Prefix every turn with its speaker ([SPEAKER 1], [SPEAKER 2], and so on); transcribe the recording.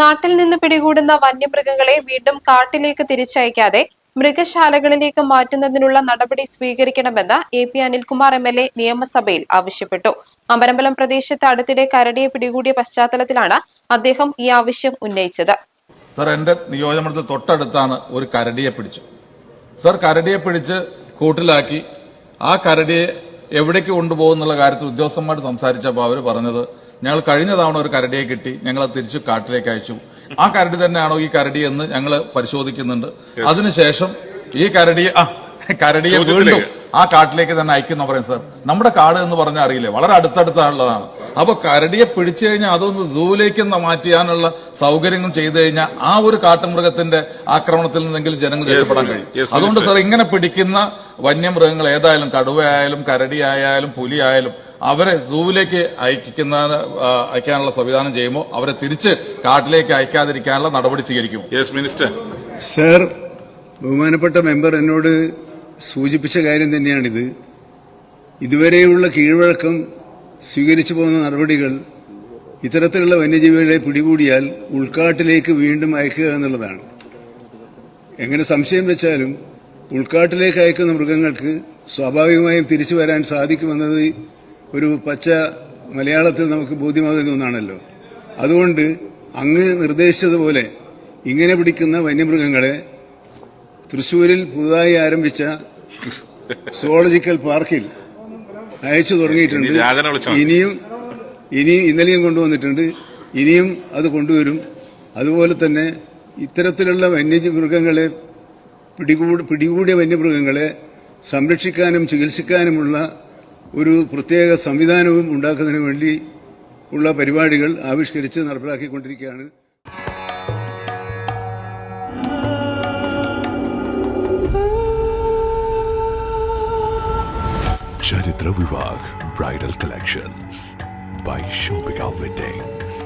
[SPEAKER 1] നാട്ടിൽ നിന്ന് പിടികൂടുന്ന വന്യമൃഗങ്ങളെ വീണ്ടും കാട്ടിലേക്ക് തിരിച്ചയക്കാതെ മൃഗശാലകളിലേക്ക് മാറ്റുന്നതിനുള്ള നടപടി സ്വീകരിക്കണമെന്ന് A P Anilkumar M L A നിയമസഭയിൽ ആവശ്യപ്പെട്ടു. അമ്പരമ്പലം പ്രദേശത്ത് അടുത്തിടെ കരടിയെ പിടികൂടിയ പശ്ചാത്തലത്തിലാണ് അദ്ദേഹം ഈ ആവശ്യം ഉന്നയിച്ചത്.
[SPEAKER 2] സർ എന്റെ നിയോജകമണ്ഡലത്തിൽ തൊട്ടടുത്താണ് ഒരു കരടിയെ പിടിച്ചു. സർ കരടിയെ പിടിച്ച് കൂട്ടിലാക്കി. ആ കരടിയെ എവിടേക്ക് കൊണ്ടുപോകുന്നുള്ള കാര്യത്തിൽ ഉദ്യോഗസ്ഥന്മാർ സംസാരിച്ചപ്പോൾ അവർ പറഞ്ഞത് ഞങ്ങൾ കഴിഞ്ഞ തവണ ഒരു കരടിയെ കിട്ടി. ഞങ്ങൾ അത് തിരിച്ചു കാട്ടിലേക്ക് അയച്ചു. ആ കരടി തന്നെയാണോ ഈ കരടി എന്ന് ഞങ്ങൾ പരിശോധിക്കുന്നുണ്ട്. അതിനുശേഷം ഈ കരടിയെ ആ കരടിയെ വീണ്ടും ആ കാട്ടിലേക്ക് തന്നെ അയക്കുന്ന പറയും സർ നമ്മുടെ കാട് എന്ന് പറഞ്ഞാൽ അറിയില്ലേ? വളരെ അടുത്തടുത്താണുള്ളതാണ്. അപ്പൊ കരടിയെ പിടിച്ചു കഴിഞ്ഞാൽ അതൊന്ന് സൂവിലേക്ക് മാറ്റിയാനുള്ള സൗകര്യങ്ങൾ ചെയ്തു കഴിഞ്ഞാൽ ആ ഒരു കാട്ടുമൃഗത്തിന്റെ ആക്രമണത്തിൽ നിന്നെങ്കിലും ജനങ്ങൾ രക്ഷപ്പെടാൻ കഴിയും. അതുകൊണ്ട്
[SPEAKER 3] സർ
[SPEAKER 2] സാർ ഇങ്ങനെ പിടിക്കുന്ന വന്യമൃഗങ്ങൾ ഏതായാലും കടുവയായാലും കരടിയായാലും പുലിയായാലും അവരെ സൂവിലേക്ക് അയക്കുന്ന അയക്കാനുള്ള സംവിധാനം ചെയ്യുമ്പോൾ അവരെ തിരിച്ച് കാട്ടിലേക്ക് അയക്കാതിരിക്കാനുള്ള നടപടി സ്വീകരിക്കും.
[SPEAKER 3] യെസ് മിനിസ്റ്റർ
[SPEAKER 4] സർ ബഹുമാനപ്പെട്ട മെമ്പർ എന്നോട് സൂചിപ്പിച്ച കാര്യം തന്നെയാണിത്. ഇതുവരെയുള്ള കീഴ്വഴക്കം സ്വീകരിച്ചു പോകുന്ന നടപടികൾ ഇത്തരത്തിലുള്ള വന്യജീവികളെ പിടികൂടിയാൽ ഉൾക്കാട്ടിലേക്ക് വീണ്ടും അയക്കുക എന്നുള്ളതാണ്. എങ്ങനെ സംശയം വെച്ചാലും ഉൾക്കാട്ടിലേക്ക് അയക്കുന്ന മൃഗങ്ങൾക്ക് സ്വാഭാവികമായും തിരിച്ചു വരാൻ സാധിക്കുമെന്നത് ഒരു പച്ച മലയാളത്തിൽ നമുക്ക് ബോധ്യമാകുന്ന ഒന്നാണല്ലോ. അതുകൊണ്ട് അങ്ങ് നിർദ്ദേശിച്ചതുപോലെ ഇങ്ങനെ പിടിക്കുന്ന വന്യമൃഗങ്ങളെ തൃശൂരിൽ പുതുതായി ആരംഭിച്ച സുവോളജിക്കൽ പാർക്കിൽ അയച്ചു തുടങ്ങിയിട്ടുണ്ട്. ഇനിയും ഇനി ഇന്നലെയും കൊണ്ടുവന്നിട്ടുണ്ട്. ഇനിയും അത് കൊണ്ടുവരും. അതുപോലെ തന്നെ ഇത്തരത്തിലുള്ള വന്യമൃഗങ്ങളെ പിടികൂടി പിടികൂടിയ വന്യമൃഗങ്ങളെ സംരക്ഷിക്കാനും ചികിത്സിക്കാനുമുള്ള ഒരു പ്രത്യേക സംവിധാനവും ഉണ്ടാക്കുന്നതിന് വേണ്ടി ഉള്ള പരിപാടികൾ ആവിഷ്കരിച്ച് നടപ്പിലാക്കിക്കൊണ്ടിരിക്കുകയാണ്.
[SPEAKER 5] Charitra Vivah bridal collections by shopping weddings